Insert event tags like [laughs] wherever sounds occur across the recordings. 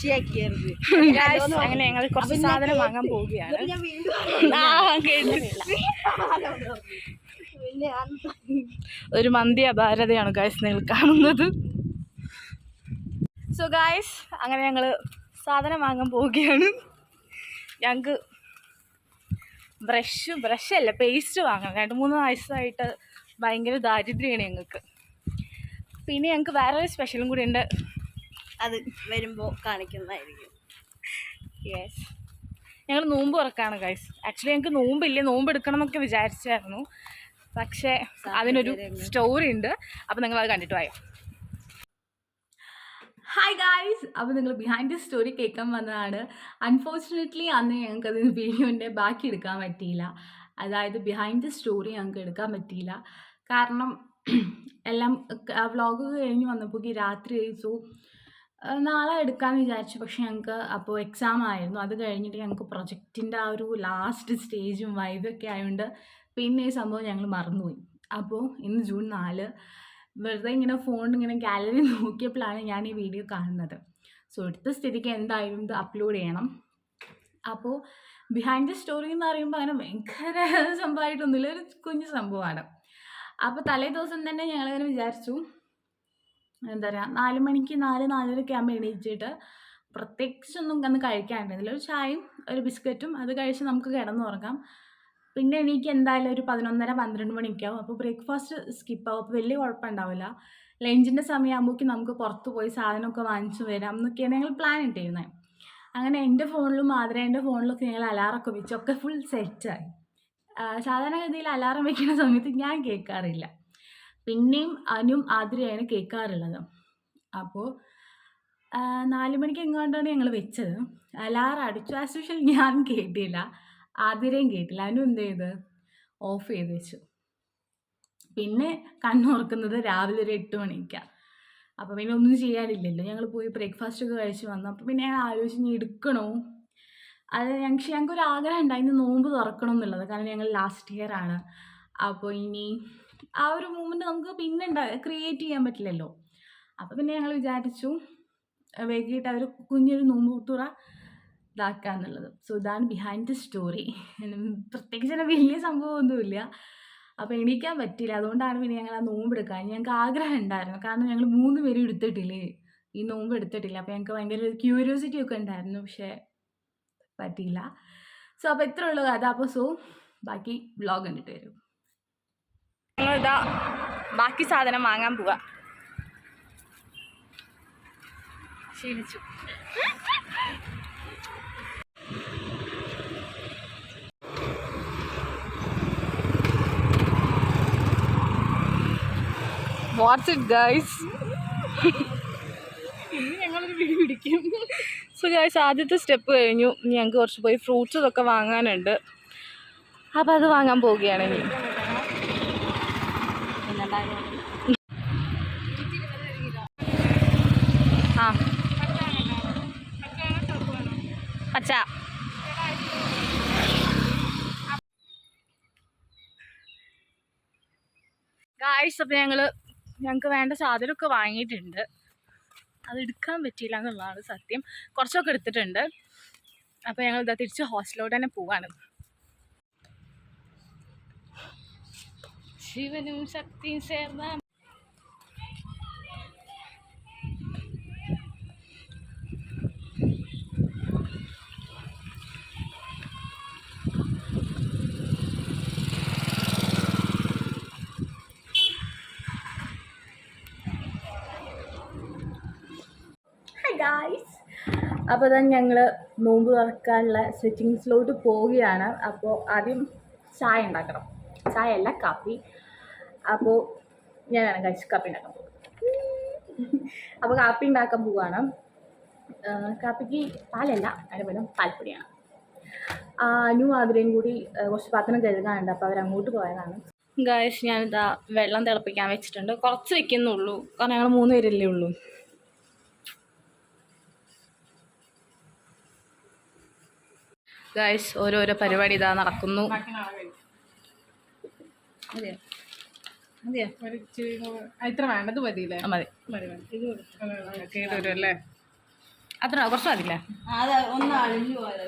[laughs] അങ്ങനെ ഞങ്ങൾ കുറച്ച് [laughs] സാധനം വാങ്ങാൻ പോവുകയാണ്. ഒരു മന്തി അപാരതയാണ് ഗായ്സ് നിങ്ങൾ കാണുന്നത്. സോ ഗായ്സ് അങ്ങനെ ഞങ്ങൾ സാധനം വാങ്ങാൻ പോവുകയാണ്. ഞങ്ങൾക്ക് ബ്രഷ് ബ്രഷല്ല പേസ്റ്റ് വാങ്ങണം. രണ്ട് മൂന്ന് വയസ്സായിട്ട് ഭയങ്കര ദാരിദ്ര്യമാണ് ഞങ്ങൾക്ക്. പിന്നെ ഞങ്ങൾക്ക് വേറൊരു സ്പെഷ്യലും കൂടി ഉണ്ട്. അത് വരുമ്പോൾ കാണിക്കുന്നതായിരിക്കും. യെസ് ഞങ്ങൾ നോമ്പ് തുറക്കാണ് ഗൈസ് ആക്ച്വലി ഞങ്ങൾക്ക് നോമ്പില്ല? നോമ്പ് എടുക്കണം എന്നൊക്കെ വിചാരിച്ചായിരുന്നു. പക്ഷേ അതിനൊരു സ്റ്റോറി ഉണ്ട്. അപ്പം നിങ്ങൾ അത് കണ്ടിട്ട് വായോ? ഹായ് ഗായ്സ് അപ്പോൾ നിങ്ങൾ ബിഹൈൻഡ് ദി സ്റ്റോറി കേൾക്കാൻ വന്നതാണ്. അൺഫോർച്ചുനേറ്റ്ലി അന്ന് ഞങ്ങൾക്ക് അത് വീഡിയോന്റെ ബാക്കി എടുക്കാൻ പറ്റിയില്ല. അതായത് ബിഹൈൻഡ് ദി സ്റ്റോറി ഞങ്ങൾക്ക് എടുക്കാൻ പറ്റിയില്ല. കാരണം എല്ലാം വ്ളോഗ് കഴിഞ്ഞ് വന്നപ്പോൾ രാത്രി സോ നാളെ എടുക്കാമെന്ന് വിചാരിച്ചു. പക്ഷെ ഞങ്ങൾക്ക് അപ്പോൾ എക്സാം ആയിരുന്നു. അത് കഴിഞ്ഞിട്ട് ഞങ്ങൾക്ക് പ്രൊജക്റ്റിന്റെ ആ ഒരു ലാസ്റ്റ് സ്റ്റേജും വൈബൊക്കെ ആയതുകൊണ്ട് പിന്നെ ഈ സംഭവം ഞങ്ങൾ മറന്നുപോയി. അപ്പോൾ ഇന്ന് ജൂൺ നാല് വെറുതെ ഇങ്ങനെ ഫോൺ ഇങ്ങനെ ഗാലറി നോക്കിയപ്പോഴാണ് ഞാൻ ഈ വീഡിയോ കാണുന്നത്. സോ എടുത്ത സ്ഥിതിക്ക് എന്തായാലും ഇത് അപ്ലോഡ് ചെയ്യണം. അപ്പോൾ ബിഹൈൻഡ് ദി സ്റ്റോറി എന്ന് പറയുമ്പോൾ അങ്ങനെ ഭയങ്കര സംഭവമായിട്ടൊന്നുമില്ല. ഒരു കുഞ്ഞു സംഭവമാണ്. അപ്പോൾ തലേ ദിവസം തന്നെ ഞങ്ങളിങ്ങനെ വിചാരിച്ചു എന്താ പറയുക നാല് മണിക്ക് നാല് നാലരയൊക്കെ ആകുമ്പോൾ എണീച്ചിട്ട് പ്രത്യേകിച്ചൊന്നും അന്ന് കഴിക്കാണ്ടിരുന്നില്ല ഒരു ചായയും ഒരു ബിസ്ക്കറ്റും അത് കഴിച്ച് നമുക്ക് കിടന്നുറങ്ങാം. പിന്നെ എനിക്ക് എന്തായാലും ഒരു പതിനൊന്നര പന്ത്രണ്ട് മണിക്കാവും അപ്പോൾ ബ്രേക്ക്ഫാസ്റ്റ് സ്കിപ്പ് ആവും. അപ്പോൾ വലിയ കുഴപ്പമുണ്ടാവില്ല. ലഞ്ചിന്റെ സമയമാകുമ്പോഴേക്കും നമുക്ക് പുറത്ത് പോയി സാധനമൊക്കെ വാങ്ങിച്ചു വരാം എന്നൊക്കെയാണ് ഞങ്ങൾ പ്ലാൻ ഇട്ടിരുന്നത് അങ്ങനെ എന്റെ ഫോണിലും മാതിരേന്റെ ഫോണിലൊക്കെ ഞങ്ങൾ അലാറൊക്കെ വെച്ചൊക്കെ ഫുൾ സെറ്റായി സാധാരണഗതിയിൽ അലാറം വെക്കുന്ന സമയത്ത് ഞാൻ കേൾക്കാറില്ല. പിന്നെയും അനും ആതിരയാണ് കേൾക്കാറുള്ളത്. അപ്പോൾ നാല് മണിക്ക് എങ്ങാണ്ടാണ് ഞങ്ങൾ വെച്ചത്. അലാറം അടിച്ചു. ആസ് ഞാൻ കേട്ടില്ല. ആതിരയും കേട്ടില്ല. അനു എന്ത് ചെയ്ത്? ഓഫ് ചെയ്ത് വെച്ചു. പിന്നെ കണ്ണുറക്കുന്നത് രാവിലെ ഒരു എട്ട് മണിക്കാണ് അപ്പോൾ പിന്നെ ഒന്നും ചെയ്യാനില്ലല്ലോ. ഞങ്ങൾ പോയി ബ്രേക്ക്ഫാസ്റ്റ് ഒക്കെ കഴിച്ച് വന്നു. അപ്പോൾ പിന്നെ ഞങ്ങൾ ആലോചിച്ച് എടുക്കണോ? അത് ഞങ്ങൾക്ക് ഞങ്ങൾക്ക് ഒരു ആഗ്രഹം ഉണ്ടായിരുന്നു നോമ്പ് തുറക്കണം എന്നുള്ളത് കാരണം ഞങ്ങൾ ലാസ്റ്റ് ഇയർ ആണ്. അപ്പോൾ ഇനി ആ ഒരു മൂമെന്റ് നമുക്ക് പിന്നെ ക്രിയേറ്റ് ചെയ്യാൻ പറ്റില്ലല്ലോ. അപ്പോൾ പിന്നെ ഞങ്ങൾ വിചാരിച്ചു വൈകിട്ട് അവർ കുഞ്ഞൊരു നോമ്പ് തുറ ഇതാക്കാന്നുള്ളത് സോ ഇതാണ് ബിഹൈൻഡ് ദി സ്റ്റോറി പ്രത്യേകിച്ച് തന്നെ വലിയ സംഭവമൊന്നുമില്ല. അപ്പോൾ എണീക്കാൻ പറ്റില്ല അതുകൊണ്ടാണ് പിന്നെ ഞങ്ങൾ ആ നോമ്പ് എടുക്കാൻ. ഞങ്ങൾക്ക് ആഗ്രഹം ഉണ്ടായിരുന്നു. കാരണം ഞങ്ങൾ മൂന്ന് പേരും എടുത്തിട്ടില്ലേ? ഈ നോമ്പ് എടുത്തിട്ടില്ല. അപ്പോൾ ഞങ്ങൾക്ക് ഭയങ്കര ക്യൂരിയോസിറ്റി ഒക്കെ ഉണ്ടായിരുന്നു. പക്ഷേ പറ്റിയില്ല. സോ അപ്പോൾ ഇത്ര ഉള്ളൂ കഥ. അപ്പോൾ സോ ബാക്കി വ്ളോഗ് കണ്ടിട്ട് വരും. ഞങ്ങളിതാ ബാക്കി സാധനം വാങ്ങാൻ പോവാ. ക്ഷീണിച്ചു. ഇറ്റ് ഗൈസ് ഇന്ന് ഞങ്ങളൊരു പിടി പിടിക്കും. സോ ഗൈസ് ആദ്യത്തെ സ്റ്റെപ്പ് കഴിഞ്ഞു. ഇനി ഞങ്ങൾക്ക് കുറച്ച് പോയി ഫ്രൂട്ട്സ് ഇതൊക്കെ വാങ്ങാനുണ്ട്. അപ്പോൾ അത് വാങ്ങാൻ പോവുകയാണ് ഇനി. ആ പച്ച ഗായ്സ് അപ്പോൾ ഞങ്ങൾ ഞങ്ങൾക്ക് വേണ്ട സാധനമൊക്കെ വാങ്ങിയിട്ടുണ്ട്. അത് എടുക്കാൻ പറ്റിയില്ല എന്നുള്ളതാണ് സത്യം. കുറച്ചൊക്കെ എടുത്തിട്ടുണ്ട്. അപ്പോൾ ഞങ്ങൾ ഇതാ തിരിച്ച് ഹോസ്റ്റലിലോട്ട് തന്നെ പോവാണ്. ശിവനും ശക്തിയും ചേർന്ന ഗായ്സ് അപ്പോൾ തന്നെ ഞങ്ങൾ നോമ്പ് തുറക്കാനുള്ള സെറ്റിങ്സിലോട്ട് പോവുകയാണ്. അപ്പോൾ ആദ്യം ചായ ഉണ്ടാക്കണം. ചായ അല്ല കാപ്പി. അപ്പോൾ ഞാനാണ് കഴിച്ച് കാപ്പി ഉണ്ടാക്കാൻ പോകുന്നത് അപ്പോൾ കാപ്പി ഉണ്ടാക്കാൻ പോവുകയാണ് കാപ്പിക്ക് പാലല്ല അതിന് പകരം പാൽപ്പൊടിയാണ്. ആ, അനു ആതിരയും കൂടി കുറച്ച് പാത്രം കഴുകാനുണ്ട് അപ്പോൾ അവരങ്ങോട്ട് പോയതാണ്. ഗായസ് ഞാനിതാ വെള്ളം തിളപ്പിക്കാൻ വെച്ചിട്ടുണ്ട്. കുറച്ച് വെക്കുന്നുള്ളൂ. കാരണം ഞങ്ങൾ മൂന്ന് പേരല്ലേ ഉള്ളൂ. ഗായസ് ഓരോരോ പരിപാടി ഇതാ നടക്കുന്നു. ഇത്ര വേണ്ടത് മതിയില്ലേ? ആ, മതി. മതി മതി. ഇത് കേട്. വരും അല്ലേ അത്ര കുറച്ച് മതില്ലേ അത് ഒന്ന് അഴിഞ്ഞു പോയത്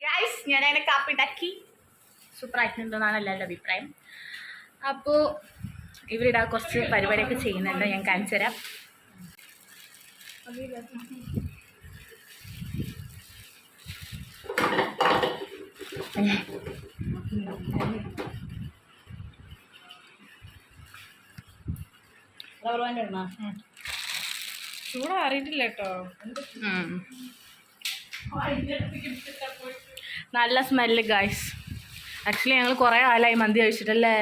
ഗൈസ് ഞാൻ അതിനെ കാപ്പി ഉണ്ടാക്കി സൂപ്പർ ആയിട്ടുണ്ടെന്നാണ് എല്ലാവരുടെ അഭിപ്രായം. അപ്പോൾ ഇവരിടാ കുറച്ച് പരിപാടിയൊക്കെ ചെയ്യുന്നുണ്ട്. ഞാൻ കാണിച്ചു തരാം ചൂട് അറിയിട്ടില്ല കേട്ടോ. നല്ല സ്മെല്ല് ഗായ്സ് ആക്ച്വലി ഞങ്ങൾ കുറേ ആളായി മന്തി കഴിച്ചിട്ടല്ലേ?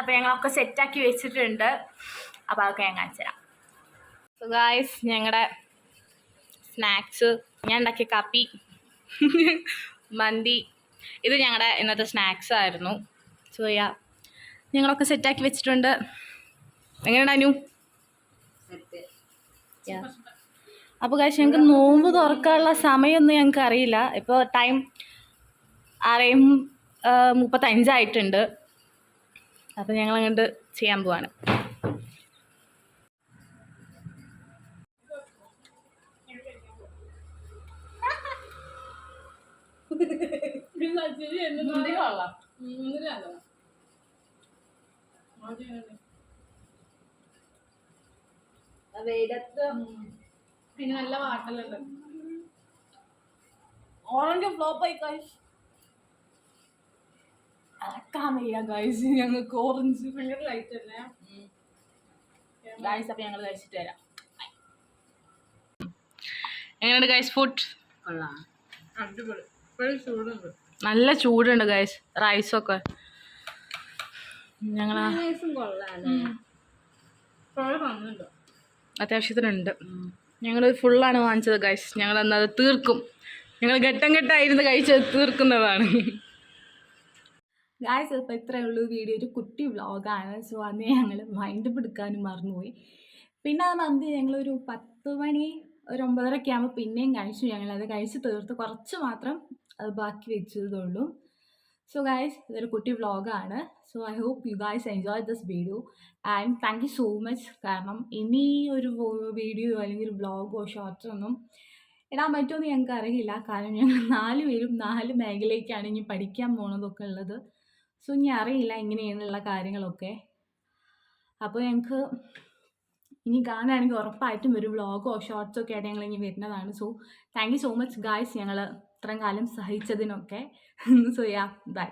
അപ്പോൾ ഞങ്ങളൊക്കെ സെറ്റാക്കി വെച്ചിട്ടുണ്ട്. അപ്പോൾ അതൊക്കെ ഞാൻ കാണിച്ചു തരാം. ഗായ്സ് ഞങ്ങളുടെ സ്നാക്സ് ഞാൻ ഉണ്ടാക്കിയ കാപ്പി. [laughs] മന്തി. ഇത് ഞങ്ങളുടെ ഇന്നത്തെ സ്നാക്സ് ആയിരുന്നു. സോ യാ ഞങ്ങളൊക്കെ സെറ്റാക്കി വെച്ചിട്ടുണ്ട്. എങ്ങനെയാണ് അനു? അപ്പോൾ കാശ് ഞങ്ങൾക്ക് നോമ്പ് തുറക്കാനുള്ള സമയമൊന്നും ഞങ്ങൾക്ക് അറിയില്ല. ഇപ്പോൾ ടൈം ആറേയും മുപ്പത്തഞ്ചായിട്ടുണ്ട്. അപ്പോൾ ഞങ്ങൾ അങ്ങോട്ട് ചെയ്യാൻ പോവാണ്. വെയിലത്ത് പിന്നെ നല്ല വാട്ടലുണ്ട്. ഓറഞ്ച് ഫ്ലോപ്പ് ആയി കഴിച്ചു അടക്കാൻ വയ്യ ഗൈസ് ഞങ്ങൾക്ക് ഓറഞ്ച്. ഭയങ്കര ലൈറ്റ് അല്ലേ? ഗൈസ് അപ്പോൾ ഞങ്ങൾ കഴിച്ചിട്ട് വരാം. എങ്ങനെയുണ്ട് ഗൈസ് ഫുഡ് കൊള്ളാം. അടിപൊളി. ചൂടുണ്ട്. നല്ല ചൂടുണ്ട് ഗൈസ് റൈസൊക്കെ ഞങ്ങൾ അത്യാവശ്യത്തിനുണ്ട്. ഞങ്ങൾ ഫുള്ളാണ് വാങ്ങിച്ചത് ഗൈസ് ഞങ്ങൾ എന്നത് തീർക്കും. ഞങ്ങൾ ഘട്ടം ഘട്ടമായിരുന്നു കഴിച്ചത് തീർക്കുന്നതാണ്. ഗായ്സ് ഇപ്പം ഇത്രയേ ഉള്ളൂ വീഡിയോ ഒരു കുട്ടി വ്ളോഗാണ് സോ അന്ന് ഞങ്ങൾ മൈൻഡ് പിടിക്കാനും മറന്നുപോയി. പിന്നെ ആ മന്തി ഞങ്ങളൊരു പത്ത് മണി ഒരു ഒമ്പതരയൊക്കെ ആകുമ്പോൾ പിന്നെയും കഴിച്ചു. ഞങ്ങളത് കഴിച്ച് തീർത്ത് കുറച്ച് മാത്രം അത് ബാക്കി വെച്ചതുള്ളൂ. സോ ഗായ്സ് ഇതൊരു കുട്ടി വ്ളോഗാണ് so I hope you guys enjoy this video and thank you so much കാരണം ഇനി ഒരു വീഡിയോ അല്ലെങ്കിൽ വ്ളോഗോ ഷോർട്ട്സോ ഒന്നും ഇടാൻ പറ്റുമെന്ന് ഞങ്ങൾക്ക് അറിയില്ല. കാരണം ഞങ്ങൾ നാല് പേരും നാല് മേഖലയ്ക്കാണ് ഇനി പഠിക്കാൻ പോണതൊക്കെ ഉള്ളത്. സോ ഇനി അറിയില്ല ഇങ്ങനെയാണുള്ള കാര്യങ്ങളൊക്കെ. അപ്പോൾ ഞങ്ങൾക്ക് ഇനി കാണുകയാണെങ്കിൽ ഉറപ്പായിട്ടും ഒരു വ്ളോഗോ ഷോർട്സോ ഒക്കെ ആയിട്ട് ഞങ്ങൾ ഇനി വരുന്നതാണ്. So thank you so much guys ഞങ്ങൾ ഇത്രയും കാലം സഹിച്ചതിനൊക്കെ. So yeah by